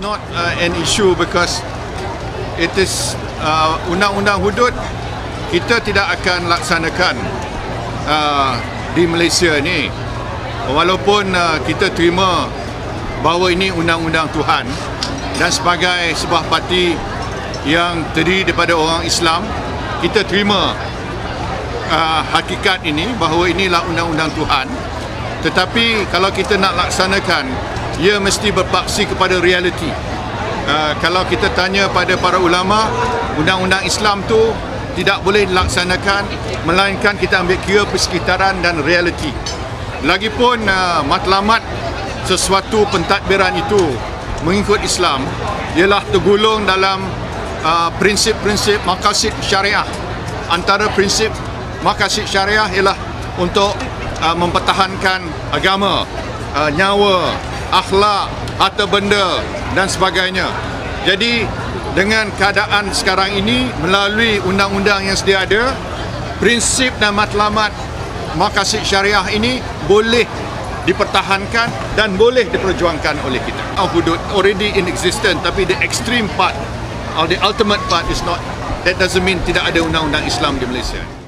not uh, an issue because it is uh, undang-undang hudud kita tidak akan laksanakan uh, di Malaysia ni. Walaupun uh, kita terima bahawa ini undang-undang Tuhan dan sebagai sebuah parti yang terdiri daripada orang Islam kita terima uh, hakikat ini bahawa inilah undang-undang Tuhan. Tetapi kalau kita nak laksanakan ia mesti berpaksi kepada realiti. Uh, kalau kita tanya pada para ulama undang-undang Islam tu tidak boleh dilaksanakan melainkan kita ambil kira persekitaran dan realiti. Lagipun uh, matlamat sesuatu pentadbiran itu mengikut Islam ialah tergolong dalam uh, prinsip-prinsip makasid syariah. Antara prinsip makasid syariah ialah untuk uh, mempertahankan agama uh, nyawa akhlak harta benda dan sebagainya jadi dengan keadaan sekarang ini melalui undang-undang yang sedia ada prinsip dan matlamat makasid syariah ini boleh dipertahankan dan boleh diperjuangkan oleh kita. Our hudud already in existence tapi the extreme part or the ultimate part is not that doesn't mean tidak ada undang-undang Islam di Malaysia.